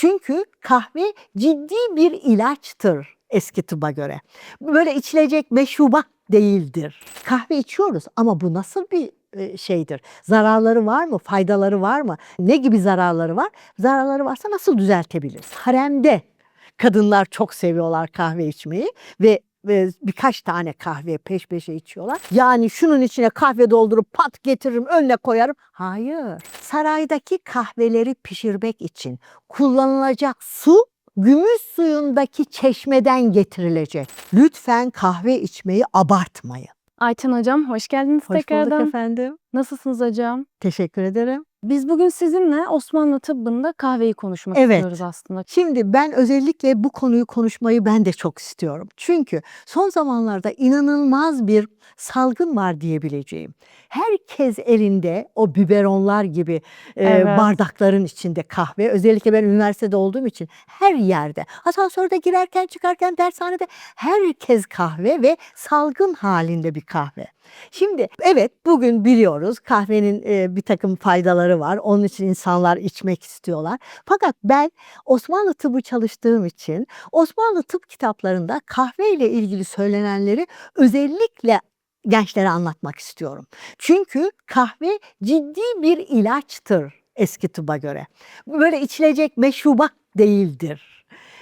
Çünkü kahve ciddi bir ilaçtır eski tıba göre. Böyle içilecek meşrubat değildir. Kahve içiyoruz ama bu nasıl bir e, şeydir? Zararları var mı? Faydaları var mı? Ne gibi zararları var? Zararları varsa nasıl düzeltebiliriz? Haremde kadınlar çok seviyorlar kahve içmeyi ve ve birkaç tane kahve peş peşe içiyorlar. Yani şunun içine kahve doldurup pat getiririm önüne koyarım. Hayır. Saraydaki kahveleri pişirmek için kullanılacak su gümüş suyundaki çeşmeden getirilecek. Lütfen kahve içmeyi abartmayın. Ayten Hocam hoş geldiniz Hoş tekrardan. bulduk efendim. Nasılsınız hocam? Teşekkür ederim. Biz bugün sizinle Osmanlı tıbbında kahveyi konuşmak Evet. istiyoruz aslında. Şimdi ben özellikle bu konuyu konuşmayı ben de çok istiyorum. Çünkü son zamanlarda inanılmaz bir salgın var diyebileceğim. Herkes elinde o biberonlar gibi e, Evet. bardakların içinde kahve. Özellikle ben üniversitede olduğum için her yerde. Asansörde girerken çıkarken dershanede herkes kahve ve salgın halinde bir kahve. Şimdi evet bugün biliyoruz kahvenin e, bir takım faydaları var. Onun için insanlar içmek istiyorlar. Fakat ben Osmanlı tıbbı çalıştığım için Osmanlı tıp kitaplarında kahve ile ilgili söylenenleri özellikle gençlere anlatmak istiyorum. Çünkü kahve ciddi bir ilaçtır eski tıba göre. Böyle içilecek meşrubat değildir.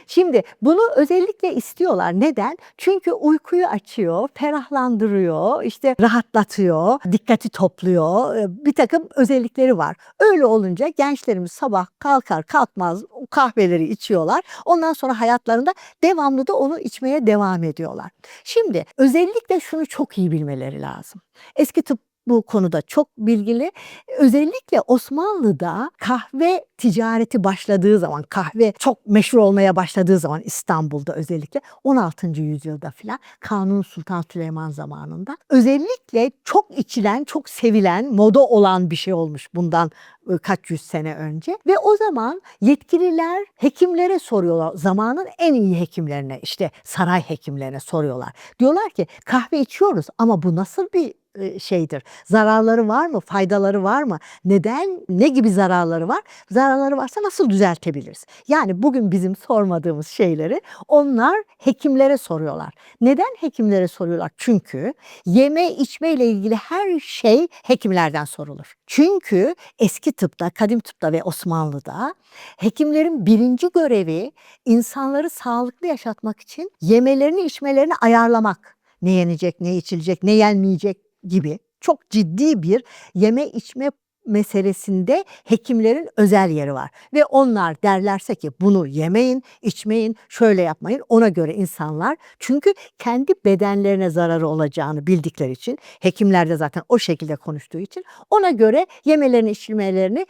Şimdi bunu özellikle istiyorlar. Neden? Çünkü uykuyu açıyor, ferahlandırıyor, işte rahatlatıyor, dikkati topluyor. e, Bir takım özellikleri var. Öyle olunca gençlerimiz sabah kalkar kalkmaz kahveleri içiyorlar. Ondan sonra hayatlarında devamlı da onu içmeye devam ediyorlar. Şimdi özellikle şunu çok iyi bilmeleri lazım. Eski tıp bu konuda çok bilgili. Özellikle Osmanlı'da kahve ticareti başladığı zaman, kahve çok meşhur olmaya başladığı zaman İstanbul'da özellikle 16. yüzyılda filan Kanuni Sultan Süleyman zamanında özellikle çok içilen, çok sevilen, moda olan bir şey olmuş bundan e, kaç yüz sene önce ve o zaman yetkililer hekimlere soruyorlar. Zamanın en iyi hekimlerine işte saray hekimlerine soruyorlar. Diyorlar ki kahve içiyoruz ama bu nasıl bir şeydir? Zararları var mı? Faydaları var mı? Neden? Ne gibi zararları var? Zararları varsa nasıl düzeltebiliriz? Yani bugün bizim sormadığımız şeyleri onlar hekimlere soruyorlar. Neden hekimlere soruyorlar? Çünkü yeme içme ile ilgili her şey hekimlerden sorulur. Çünkü eski tıpta, kadim tıpta ve Osmanlı'da hekimlerin birinci görevi insanları sağlıklı yaşatmak için yemelerini içmelerini ayarlamak. Ne yenecek, ne içilecek, ne yenmeyecek gibi çok ciddi bir yeme içme meselesinde hekimlerin özel yeri var. Ve onlar derlerse ki bunu yemeyin, içmeyin, şöyle yapmayın. Ona göre insanlar çünkü kendi bedenlerine zararı olacağını bildikleri için hekimler de zaten o şekilde konuştuğu için ona göre yemelerini içmelerini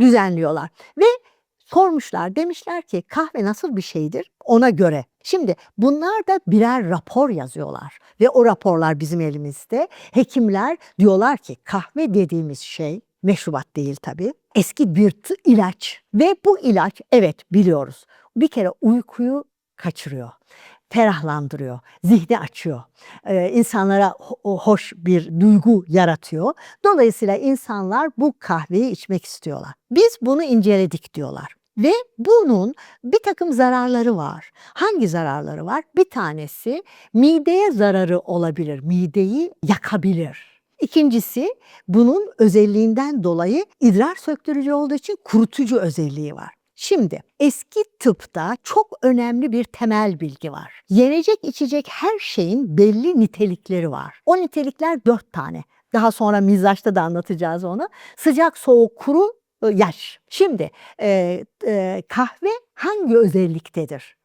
düzenliyorlar. Ve sormuşlar demişler ki kahve nasıl bir şeydir ona göre. Şimdi bunlar da birer rapor yazıyorlar ve o raporlar bizim elimizde. Hekimler diyorlar ki kahve dediğimiz şey meşrubat değil tabii. Eski bir ilaç ve bu ilaç evet biliyoruz. Bir kere uykuyu kaçırıyor. Ferahlandırıyor, zihni açıyor, ee, insanlara ho- hoş bir duygu yaratıyor. Dolayısıyla insanlar bu kahveyi içmek istiyorlar. Biz bunu inceledik diyorlar. Ve bunun bir takım zararları var. Hangi zararları var? Bir tanesi mideye zararı olabilir, mideyi yakabilir. İkincisi bunun özelliğinden dolayı idrar söktürücü olduğu için kurutucu özelliği var. Şimdi eski tıpta çok önemli bir temel bilgi var. Yenecek içecek her şeyin belli nitelikleri var. O nitelikler dört tane. Daha sonra mizaçta da anlatacağız onu. Sıcak, soğuk, kuru, yaş. Şimdi e, e, kahve hangi özelliktedir?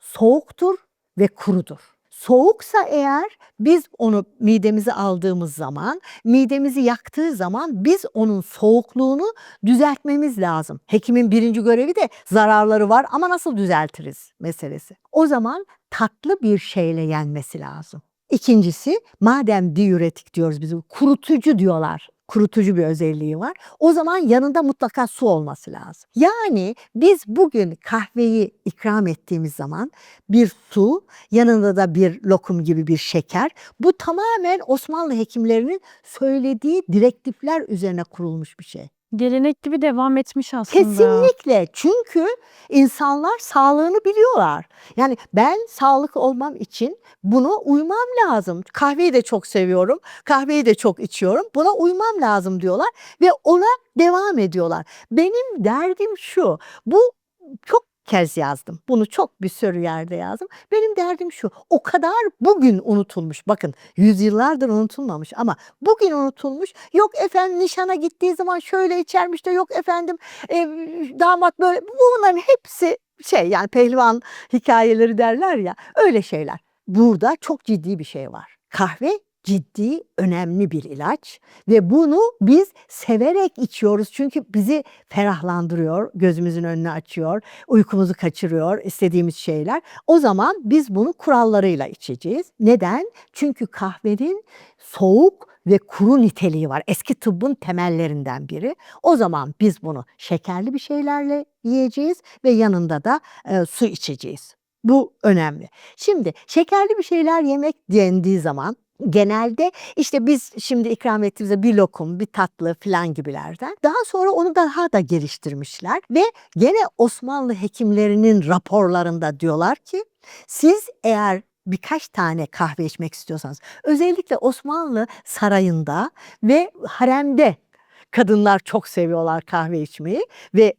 Soğuktur ve kurudur. Soğuksa eğer biz onu midemize aldığımız zaman, midemizi yaktığı zaman biz onun soğukluğunu düzeltmemiz lazım. Hekimin birinci görevi de zararları var ama nasıl düzeltiriz meselesi. O zaman tatlı bir şeyle yenmesi lazım. İkincisi madem diüretik diyoruz biz kurutucu diyorlar. Kurutucu bir özelliği var. O zaman yanında mutlaka su olması lazım. Yani biz bugün kahveyi ikram ettiğimiz zaman bir su, yanında da bir lokum gibi bir şeker. Bu tamamen Osmanlı hekimlerinin söylediği direktifler üzerine kurulmuş bir şey. Gelenek gibi devam etmiş aslında. Kesinlikle. Çünkü insanlar sağlığını biliyorlar. Yani ben sağlıklı olmam için buna uymam lazım. Kahveyi de çok seviyorum. Kahveyi de çok içiyorum. Buna uymam lazım diyorlar ve ona devam ediyorlar. Benim derdim şu. Bu çok kez yazdım. Bunu çok bir sürü yerde yazdım. Benim derdim şu. O kadar bugün unutulmuş. Bakın yüzyıllardır unutulmamış ama bugün unutulmuş. Yok efendim nişana gittiği zaman şöyle içermiş de yok efendim e, damat böyle. Bunların hepsi şey yani pehlivan hikayeleri derler ya öyle şeyler. Burada çok ciddi bir şey var. Kahve ciddi, önemli bir ilaç ve bunu biz severek içiyoruz çünkü bizi ferahlandırıyor, gözümüzün önünü açıyor, uykumuzu kaçırıyor, istediğimiz şeyler. O zaman biz bunu kurallarıyla içeceğiz. Neden? Çünkü kahvenin soğuk ve kuru niteliği var. Eski tıbbın temellerinden biri. O zaman biz bunu şekerli bir şeylerle yiyeceğiz ve yanında da e, su içeceğiz. Bu önemli. Şimdi şekerli bir şeyler yemek dendiği zaman genelde işte biz şimdi ikram ettiğimizde bir lokum, bir tatlı falan gibilerden. Daha sonra onu daha da geliştirmişler ve gene Osmanlı hekimlerinin raporlarında diyorlar ki siz eğer birkaç tane kahve içmek istiyorsanız özellikle Osmanlı sarayında ve haremde kadınlar çok seviyorlar kahve içmeyi ve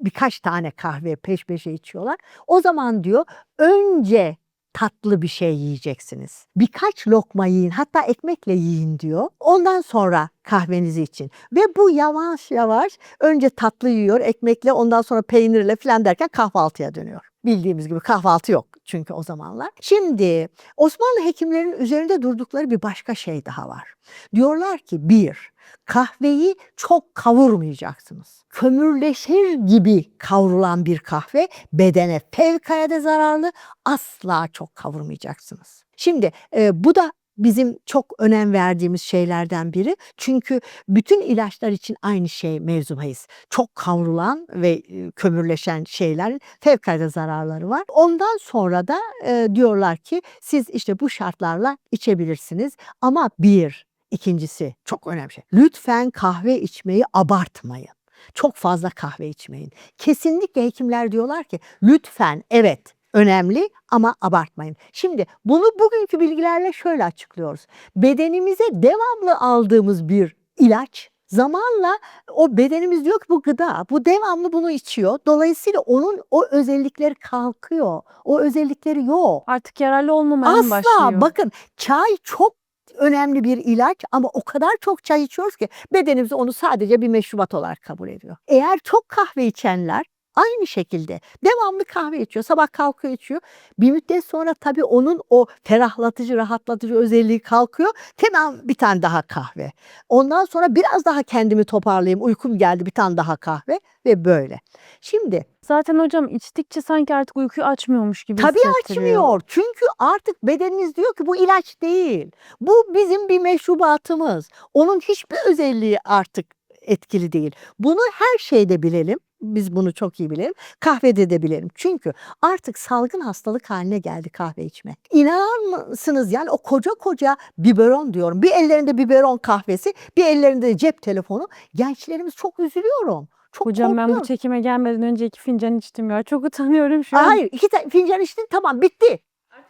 birkaç tane kahve peş peşe içiyorlar. O zaman diyor önce tatlı bir şey yiyeceksiniz. Birkaç lokma yiyin hatta ekmekle yiyin diyor. Ondan sonra kahvenizi için. Ve bu yavaş yavaş önce tatlı yiyor ekmekle ondan sonra peynirle falan derken kahvaltıya dönüyor. Bildiğimiz gibi kahvaltı yok çünkü o zamanlar. Şimdi Osmanlı hekimlerinin üzerinde durdukları bir başka şey daha var. Diyorlar ki bir, kahveyi çok kavurmayacaksınız. Kömürleşir gibi kavrulan bir kahve bedene fevkalade zararlı. Asla çok kavurmayacaksınız. Şimdi e, bu da bizim çok önem verdiğimiz şeylerden biri. Çünkü bütün ilaçlar için aynı şey mevzubayız. Çok kavrulan ve e, kömürleşen şeylerin fevkalade zararları var. Ondan sonra da e, diyorlar ki siz işte bu şartlarla içebilirsiniz. Ama bir, ikincisi çok önemli şey. Lütfen kahve içmeyi abartmayın. Çok fazla kahve içmeyin. Kesinlikle hekimler diyorlar ki lütfen evet önemli ama abartmayın. Şimdi bunu bugünkü bilgilerle şöyle açıklıyoruz. Bedenimize devamlı aldığımız bir ilaç zamanla o bedenimiz diyor ki bu gıda, bu devamlı bunu içiyor. Dolayısıyla onun o özellikleri kalkıyor. O özellikleri yok. Artık yararlı olmamaya mı Asla başlıyor? bakın çay çok önemli bir ilaç ama o kadar çok çay içiyoruz ki bedenimiz onu sadece bir meşrubat olarak kabul ediyor. Eğer çok kahve içenler aynı şekilde devamlı kahve içiyor. Sabah kalkıyor içiyor. Bir müddet sonra tabii onun o ferahlatıcı, rahatlatıcı özelliği kalkıyor. Tamam bir tane daha kahve. Ondan sonra biraz daha kendimi toparlayayım. Uykum geldi bir tane daha kahve ve böyle. Şimdi Zaten hocam içtikçe sanki artık uykuyu açmıyormuş gibi Tabii hissettiriyor. açmıyor. Çünkü artık bedenimiz diyor ki bu ilaç değil. Bu bizim bir meşrubatımız. Onun hiçbir özelliği artık etkili değil. Bunu her şeyde bilelim. Biz bunu çok iyi bilelim. Kahvede de bilelim. Çünkü artık salgın hastalık haline geldi kahve içmek. İnanır mısınız yani o koca koca biberon diyorum. Bir ellerinde biberon kahvesi, bir ellerinde de cep telefonu. Gençlerimiz çok üzülüyorum. Çok Hocam ben bu korkuyorum. çekime gelmeden önce iki fincan içtim ya. Çok utanıyorum şu an. Hayır iki fincan içtin tamam bitti.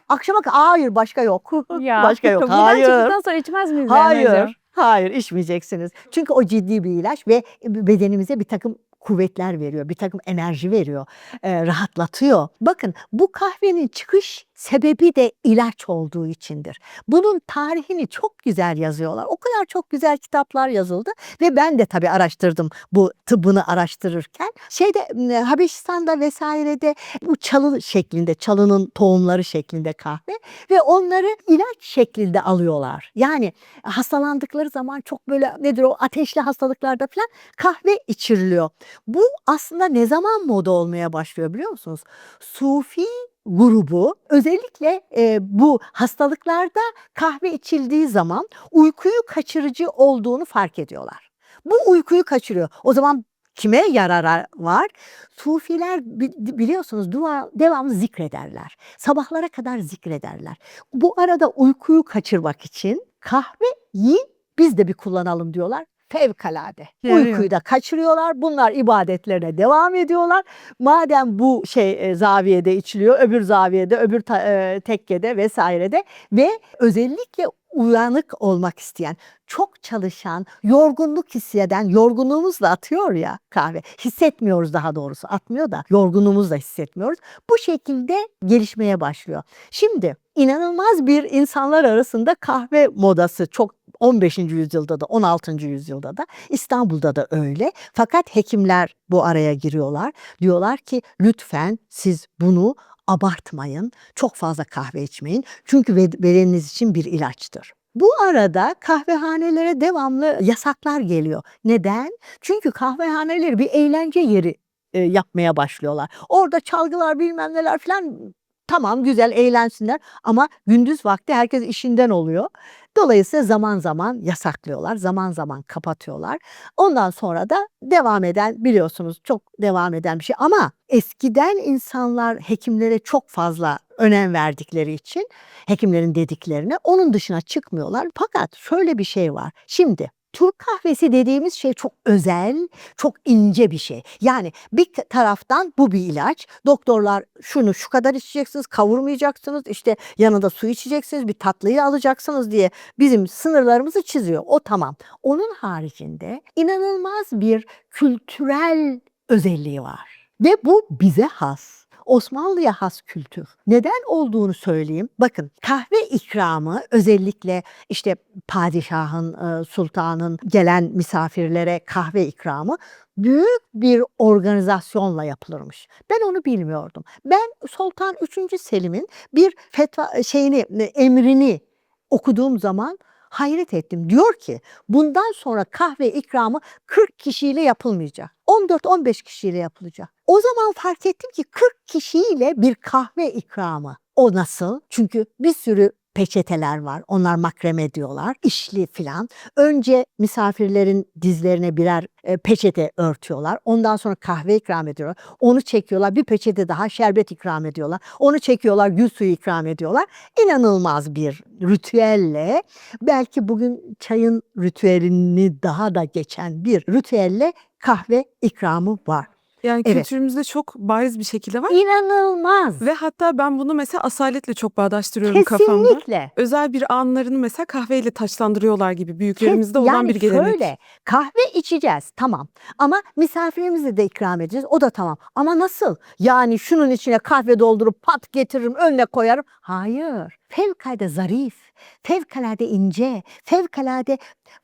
Akşama hayır başka yok. Ya. başka yok. Buradan Hayır. çıktıktan sonra içmez miyiz yani hocam? Hayır. Hayır içmeyeceksiniz. Çünkü o ciddi bir ilaç ve bedenimize bir takım kuvvetler veriyor, bir takım enerji veriyor, e, rahatlatıyor. Bakın bu kahvenin çıkış sebebi de ilaç olduğu içindir. Bunun tarihini çok güzel yazıyorlar. O kadar çok güzel kitaplar yazıldı ve ben de tabii araştırdım bu tıbbını araştırırken. Şeyde Habeşistan'da vesairede bu çalı şeklinde, çalının tohumları şeklinde kahve ve onları ilaç şeklinde alıyorlar. Yani hastalandıkları zaman çok böyle nedir o ateşli hastalıklarda falan kahve içiriliyor. Bu aslında ne zaman moda olmaya başlıyor biliyor musunuz? Sufi grubu özellikle e, bu hastalıklarda kahve içildiği zaman uykuyu kaçırıcı olduğunu fark ediyorlar. Bu uykuyu kaçırıyor. O zaman kime yararı var? Sufiler bi- biliyorsunuz dua devamlı zikrederler. Sabahlara kadar zikrederler. Bu arada uykuyu kaçırmak için kahve yiyin biz de bir kullanalım diyorlar. Fevkalade. Yarıyor. Uykuyu da kaçırıyorlar. Bunlar ibadetlerine devam ediyorlar. Madem bu şey e, zaviyede içiliyor, öbür zaviyede, öbür ta- e, tekkede vesairede ve özellikle uyanık olmak isteyen, çok çalışan, yorgunluk hisseden, yorgunluğumuzla atıyor ya kahve. Hissetmiyoruz daha doğrusu, atmıyor da yorgunluğumuzla hissetmiyoruz. Bu şekilde gelişmeye başlıyor. Şimdi inanılmaz bir insanlar arasında kahve modası çok 15. yüzyılda da 16. yüzyılda da İstanbul'da da öyle. Fakat hekimler bu araya giriyorlar. Diyorlar ki lütfen siz bunu abartmayın. Çok fazla kahve içmeyin. Çünkü bed- bedeniniz için bir ilaçtır. Bu arada kahvehanelere devamlı yasaklar geliyor. Neden? Çünkü kahvehaneleri bir eğlence yeri e, yapmaya başlıyorlar. Orada çalgılar bilmem neler falan tamam güzel eğlensinler ama gündüz vakti herkes işinden oluyor. Dolayısıyla zaman zaman yasaklıyorlar, zaman zaman kapatıyorlar. Ondan sonra da devam eden biliyorsunuz çok devam eden bir şey ama eskiden insanlar hekimlere çok fazla önem verdikleri için hekimlerin dediklerine onun dışına çıkmıyorlar. Fakat şöyle bir şey var. Şimdi Türk kahvesi dediğimiz şey çok özel, çok ince bir şey. Yani bir taraftan bu bir ilaç. Doktorlar şunu şu kadar içeceksiniz, kavurmayacaksınız, işte yanında su içeceksiniz, bir tatlıyı alacaksınız diye bizim sınırlarımızı çiziyor. O tamam. Onun haricinde inanılmaz bir kültürel özelliği var. Ve bu bize has. Osmanlı'ya has kültür. Neden olduğunu söyleyeyim. Bakın kahve ikramı özellikle işte padişahın, e, sultanın gelen misafirlere kahve ikramı büyük bir organizasyonla yapılırmış. Ben onu bilmiyordum. Ben Sultan 3. Selim'in bir fetva şeyini emrini okuduğum zaman hayret ettim. Diyor ki bundan sonra kahve ikramı 40 kişiyle yapılmayacak. 14-15 kişiyle yapılacak. O zaman fark ettim ki 40 kişiyle bir kahve ikramı. O nasıl? Çünkü bir sürü peçeteler var. Onlar makreme diyorlar. İşli filan. Önce misafirlerin dizlerine birer e, peçete örtüyorlar. Ondan sonra kahve ikram ediyorlar. Onu çekiyorlar. Bir peçete daha şerbet ikram ediyorlar. Onu çekiyorlar. Gül suyu ikram ediyorlar. İnanılmaz bir ritüelle belki bugün çayın ritüelini daha da geçen bir ritüelle kahve ikramı var. Yani Evet. kültürümüzde çok bariz bir şekilde var. İnanılmaz. Ve hatta ben bunu mesela asaletle çok bağdaştırıyorum kafamda. Kesinlikle. Özel bir anlarını mesela kahveyle taçlandırıyorlar gibi büyüklerimizde olan yani bir gelenek. şöyle kahve içeceğiz tamam ama misafirimize de ikram edeceğiz o da tamam. Ama nasıl? Yani şunun içine kahve doldurup pat getiririm önüne koyarım. Hayır. Fevkalade zarif, fevkalade ince, fevkalade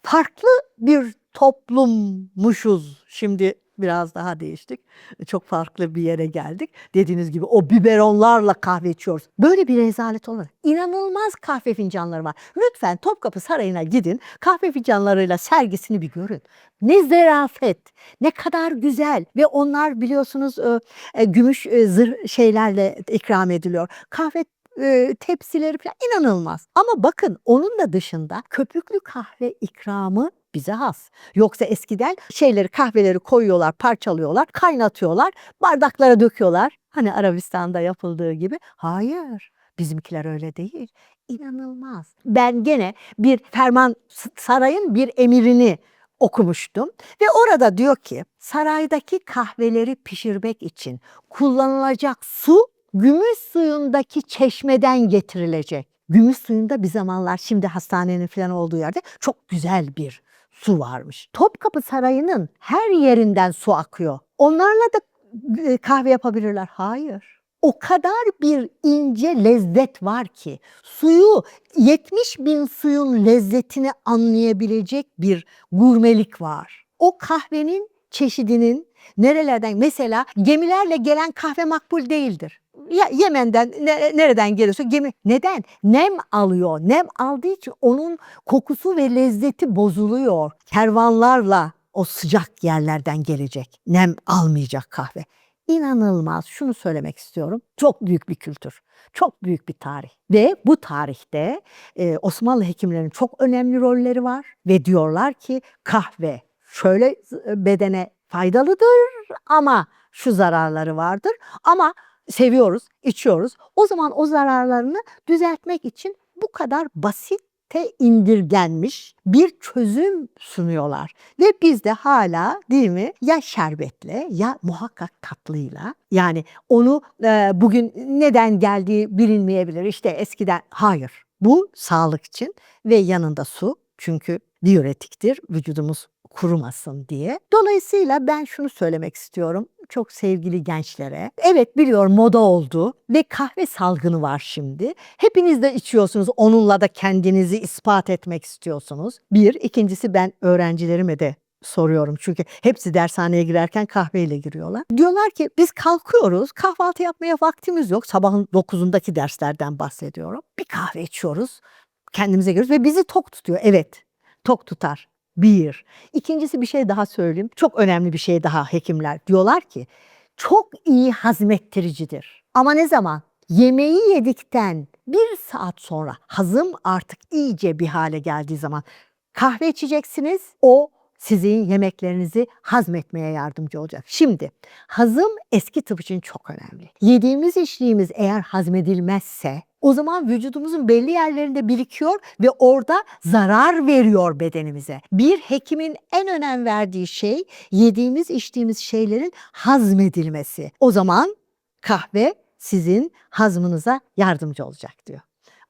farklı bir toplummuşuz. Şimdi biraz daha değiştik. Çok farklı bir yere geldik. Dediğiniz gibi o biberonlarla kahve içiyoruz. Böyle bir rezalet olur. İnanılmaz kahve fincanları var. Lütfen Topkapı Sarayı'na gidin. Kahve fincanlarıyla sergisini bir görün. Ne zarafet, ne kadar güzel ve onlar biliyorsunuz e, e, gümüş e, zır şeylerle ikram ediliyor. Kahve e, tepsileri falan inanılmaz. Ama bakın onun da dışında köpüklü kahve ikramı bize has. Yoksa eskiden şeyleri kahveleri koyuyorlar, parçalıyorlar, kaynatıyorlar, bardaklara döküyorlar. Hani Arabistan'da yapıldığı gibi. Hayır. Bizimkiler öyle değil. İnanılmaz. Ben gene bir ferman sarayın bir emirini okumuştum ve orada diyor ki saraydaki kahveleri pişirmek için kullanılacak su gümüş suyundaki çeşmeden getirilecek. Gümüş suyunda bir zamanlar şimdi hastanenin falan olduğu yerde çok güzel bir su varmış. Topkapı Sarayı'nın her yerinden su akıyor. Onlarla da e, kahve yapabilirler. Hayır. O kadar bir ince lezzet var ki suyu 70 bin suyun lezzetini anlayabilecek bir gurmelik var. O kahvenin çeşidinin nerelerden mesela gemilerle gelen kahve makbul değildir. Ya Yemen'den ne- nereden geliyorsa gemi neden? Nem alıyor. Nem aldığı için onun kokusu ve lezzeti bozuluyor. Kervanlarla o sıcak yerlerden gelecek. Nem almayacak kahve. İnanılmaz. Şunu söylemek istiyorum. Çok büyük bir kültür. Çok büyük bir tarih. Ve bu tarihte e, Osmanlı hekimlerinin çok önemli rolleri var. Ve diyorlar ki kahve şöyle e, bedene faydalıdır ama şu zararları vardır. Ama seviyoruz, içiyoruz. O zaman o zararlarını düzeltmek için bu kadar basit basite indirgenmiş bir çözüm sunuyorlar. Ve biz de hala değil mi ya şerbetle ya muhakkak tatlıyla yani onu e, bugün neden geldiği bilinmeyebilir. İşte eskiden hayır bu sağlık için ve yanında su çünkü diüretiktir vücudumuz kurumasın diye. Dolayısıyla ben şunu söylemek istiyorum çok sevgili gençlere. Evet biliyorum moda oldu ve kahve salgını var şimdi. Hepiniz de içiyorsunuz. Onunla da kendinizi ispat etmek istiyorsunuz. Bir. ikincisi ben öğrencilerime de soruyorum. Çünkü hepsi dershaneye girerken kahveyle giriyorlar. Diyorlar ki biz kalkıyoruz. Kahvaltı yapmaya vaktimiz yok. Sabahın 9'undaki derslerden bahsediyorum. Bir kahve içiyoruz. Kendimize geliyoruz ve bizi tok tutuyor. Evet tok tutar. Bir. İkincisi bir şey daha söyleyeyim. Çok önemli bir şey daha hekimler. Diyorlar ki çok iyi hazmettiricidir. Ama ne zaman? Yemeği yedikten bir saat sonra hazım artık iyice bir hale geldiği zaman kahve içeceksiniz. O sizin yemeklerinizi hazmetmeye yardımcı olacak. Şimdi hazım eski tıp için çok önemli. Yediğimiz içtiğimiz eğer hazmedilmezse o zaman vücudumuzun belli yerlerinde birikiyor ve orada zarar veriyor bedenimize. Bir hekimin en önem verdiği şey yediğimiz içtiğimiz şeylerin hazmedilmesi. O zaman kahve sizin hazmınıza yardımcı olacak diyor.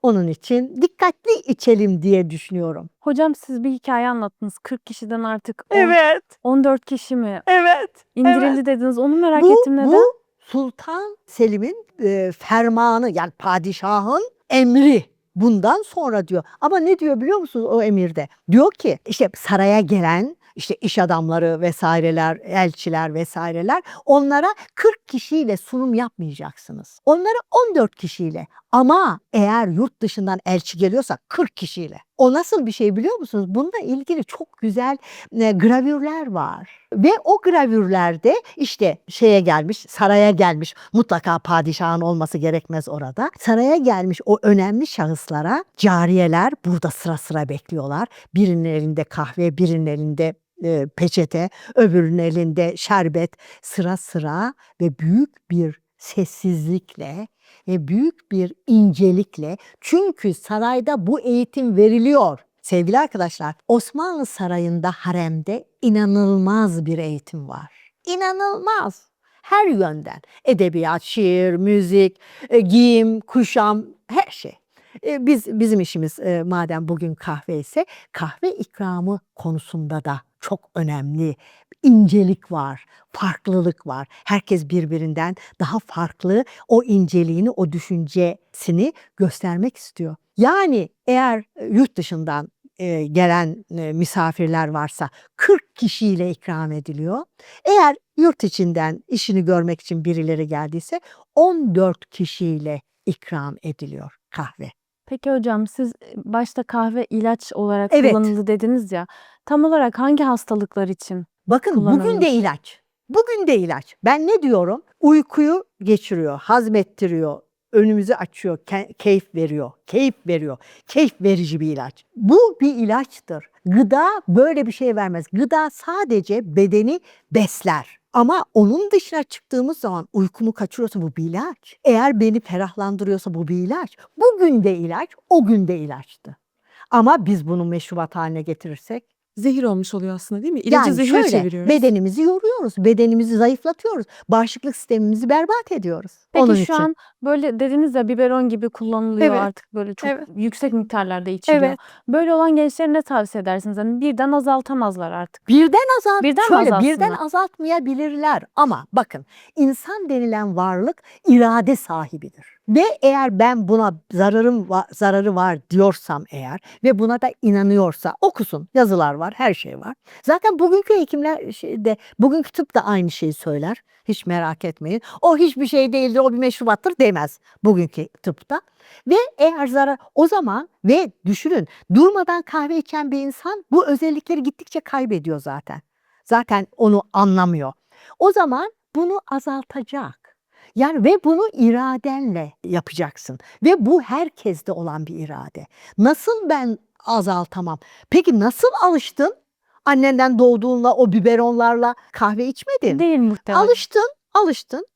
Onun için dikkatli içelim diye düşünüyorum. Hocam siz bir hikaye anlattınız. 40 kişiden artık on- Evet, 14 kişi mi evet. indirildi dediniz. Onu merak bu, ettim neden? Bu Sultan Selim'in e, fermanı yani padişahın emri. Bundan sonra diyor. Ama ne diyor biliyor musunuz o emirde? Diyor ki işte saraya gelen işte iş adamları vesaireler, elçiler vesaireler onlara 40 kişiyle sunum yapmayacaksınız. Onlara 14 kişiyle ama eğer yurt dışından elçi geliyorsa 40 kişiyle. O nasıl bir şey biliyor musunuz? Bununla ilgili çok güzel e, gravürler var. Ve o gravürlerde işte şeye gelmiş, saraya gelmiş, mutlaka padişahın olması gerekmez orada. Saraya gelmiş o önemli şahıslara cariyeler burada sıra sıra bekliyorlar. Birinin elinde kahve, birinin elinde e, peçete, öbürünün elinde şerbet sıra sıra ve büyük bir sessizlikle ve büyük bir incelikle çünkü sarayda bu eğitim veriliyor. Sevgili arkadaşlar, Osmanlı Sarayı'nda haremde inanılmaz bir eğitim var. İnanılmaz. Her yönden. Edebiyat, şiir, müzik, e, giyim, kuşam, her şey. E, Biz bizim işimiz e, madem bugün kahve ise kahve ikramı konusunda da çok önemli incelik var, farklılık var. Herkes birbirinden daha farklı o inceliğini, o düşüncesini göstermek istiyor. Yani eğer e, yurt dışından e, gelen e, misafirler varsa 40 kişiyle ikram ediliyor. Eğer yurt içinden işini görmek için birileri geldiyse 14 kişiyle ikram ediliyor kahve. Peki hocam siz e, başta kahve ilaç olarak Evet. kullanıldı dediniz ya. Tam olarak hangi hastalıklar için? Bakın bugün kullanılmış. de ilaç. Bugün de ilaç. Ben ne diyorum? Uykuyu geçiriyor, hazmettiriyor, önümüzü açıyor, ke- keyif veriyor, keyif veriyor. Keyif verici bir ilaç. Bu bir ilaçtır. Gıda böyle bir şey vermez. Gıda sadece bedeni besler. Ama onun dışına çıktığımız zaman uykumu kaçırıyorsa bu bir ilaç. Eğer beni ferahlandırıyorsa bu bir ilaç. Bugün de ilaç, o gün de ilaçtı. Ama biz bunu meşrubat haline getirirsek Zehir olmuş oluyor aslında değil mi? İlacı yani zehire şöyle çeviriyoruz. bedenimizi yoruyoruz, bedenimizi zayıflatıyoruz, bağışıklık sistemimizi berbat ediyoruz. Peki Onun şu için. an böyle dediniz ya biberon gibi kullanılıyor Evet. artık böyle çok Evet. yüksek miktarlarda içiliyor. Evet. Böyle olan gençlere ne tavsiye edersiniz? Hani birden azaltamazlar artık. birden azalt, Birden şöyle birden azaltsınlar? azaltmayabilirler ama bakın insan denilen varlık irade sahibidir. Ve eğer ben buna zararım va- zararı var diyorsam eğer ve buna da inanıyorsa okusun. Yazılar var, her şey var. Zaten bugünkü hekimler de bugünkü tıp da aynı şeyi söyler. Hiç merak etmeyin. O hiçbir şey değildir, o bir meşrubattır demez bugünkü tıpta. Ve eğer zarar o zaman ve düşünün durmadan kahve içen bir insan bu özellikleri gittikçe kaybediyor zaten. Zaten onu anlamıyor. O zaman bunu azaltacak. Yani ve bunu iradenle yapacaksın. Ve bu herkeste olan bir irade. Nasıl ben azaltamam? Peki nasıl alıştın? Annenden doğduğunla o biberonlarla kahve içmedin. Değil muhtemelen. Alıştın, alıştın.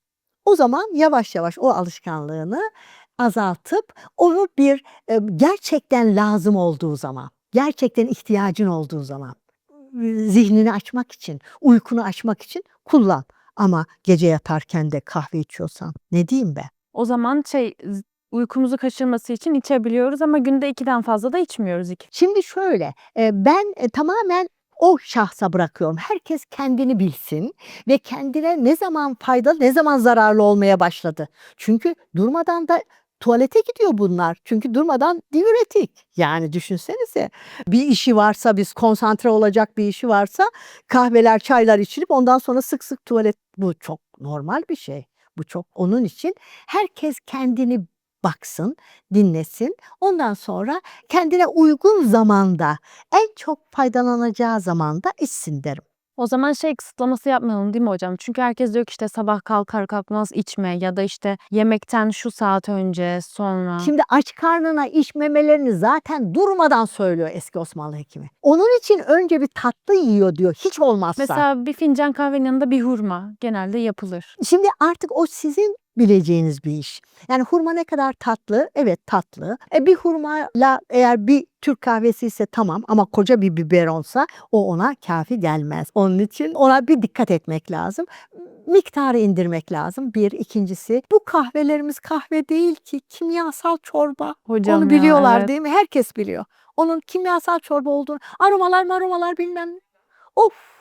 O zaman yavaş yavaş o alışkanlığını azaltıp onu bir e, gerçekten lazım olduğu zaman, gerçekten ihtiyacın olduğu zaman e, zihnini açmak için, uykunu açmak için kullan. Ama gece yatarken de kahve içiyorsan ne diyeyim ben? O zaman şey uykumuzu kaçırması için içebiliyoruz ama günde ikiden fazla da içmiyoruz iki. Şimdi şöyle, e, ben e, tamamen o şahsa bırakıyorum. Herkes kendini bilsin ve kendine ne zaman faydalı, ne zaman zararlı olmaya başladı. Çünkü durmadan da tuvalete gidiyor bunlar. Çünkü durmadan diüretik. Yani düşünsenize bir işi varsa biz konsantre olacak bir işi varsa kahveler, çaylar içilip ondan sonra sık sık tuvalet bu çok normal bir şey. Bu çok onun için herkes kendini baksın, dinlesin. Ondan sonra kendine uygun zamanda, en çok faydalanacağı zamanda içsin derim. O zaman şey kısıtlaması yapmayalım değil mi hocam? Çünkü herkes diyor ki işte sabah kalkar kalkmaz içme ya da işte yemekten şu saat önce sonra. Şimdi aç karnına içmemelerini zaten durmadan söylüyor eski Osmanlı hekimi. Onun için önce bir tatlı yiyor diyor hiç olmazsa. Mesela bir fincan kahvenin yanında bir hurma genelde yapılır. Şimdi artık o sizin bileceğiniz bir iş. Yani hurma ne kadar tatlı? Evet tatlı. E bir hurmayla eğer bir Türk kahvesi ise tamam ama koca bir biberonsa o ona kafi gelmez. Onun için ona bir dikkat etmek lazım. Miktarı indirmek lazım. Bir. ikincisi bu kahvelerimiz kahve değil ki kimyasal çorba. Hocam Onu ya, biliyorlar evet. değil mi? Herkes biliyor. Onun kimyasal çorba olduğunu. Aromalar maromalar bilmem of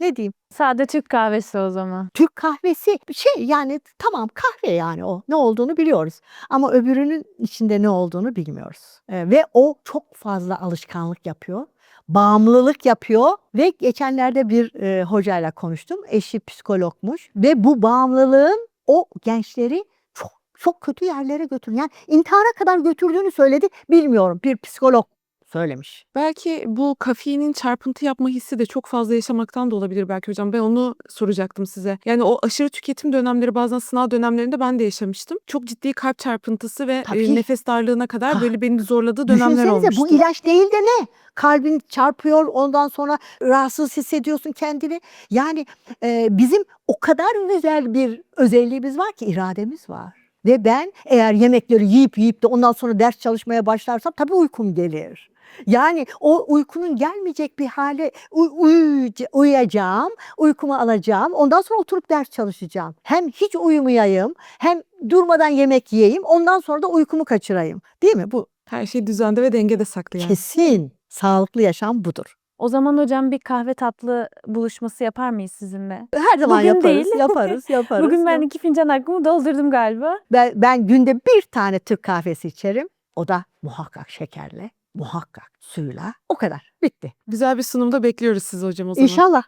ne diyeyim. Sade Türk kahvesi o zaman. Türk kahvesi şey yani tamam kahve yani o ne olduğunu biliyoruz ama öbürünün içinde ne olduğunu bilmiyoruz. Ee, ve o çok fazla alışkanlık yapıyor. Bağımlılık yapıyor ve geçenlerde bir e, hocayla konuştum. Eşi psikologmuş ve bu bağımlılığın o gençleri çok çok kötü yerlere götürüyor. Yani intihara kadar götürdüğünü söyledi. Bilmiyorum bir psikolog söylemiş. Belki bu kafeinin çarpıntı yapma hissi de çok fazla yaşamaktan da olabilir belki hocam. Ben onu soracaktım size. Yani o aşırı tüketim dönemleri bazen sınav dönemlerinde ben de yaşamıştım. Çok ciddi kalp çarpıntısı ve e, Tabii. nefes darlığına kadar Ah. böyle beni zorladığı dönemler Düşünsenize olmuştu. bu ilaç değil de ne? Kalbin çarpıyor ondan sonra rahatsız hissediyorsun kendini. Yani e, bizim o kadar güzel bir özelliğimiz var ki irademiz var. Ve ben eğer yemekleri yiyip yiyip de ondan sonra ders çalışmaya başlarsam tabii uykum gelir. Yani o uykunun gelmeyecek bir hale uy- uyuyaca- uyuyacağım, uykumu alacağım. Ondan sonra oturup ders çalışacağım. Hem hiç uyumayayım, hem durmadan yemek yiyeyim. Ondan sonra da uykumu kaçırayım. Değil mi bu? Her şey düzende ve dengede saklı yani. Kesin sağlıklı yaşam budur. O zaman hocam bir kahve tatlı buluşması yapar mıyız sizinle? Her zaman Bugün yaparız, değil. yaparız, yaparız. Bugün ben iki fincan hakkımı doldurdum galiba. ben, ben günde bir tane Türk kahvesi içerim. O da muhakkak şekerle, muhakkak suyla. O kadar. Bitti. Güzel bir sunumda bekliyoruz sizi hocam o zaman. İnşallah.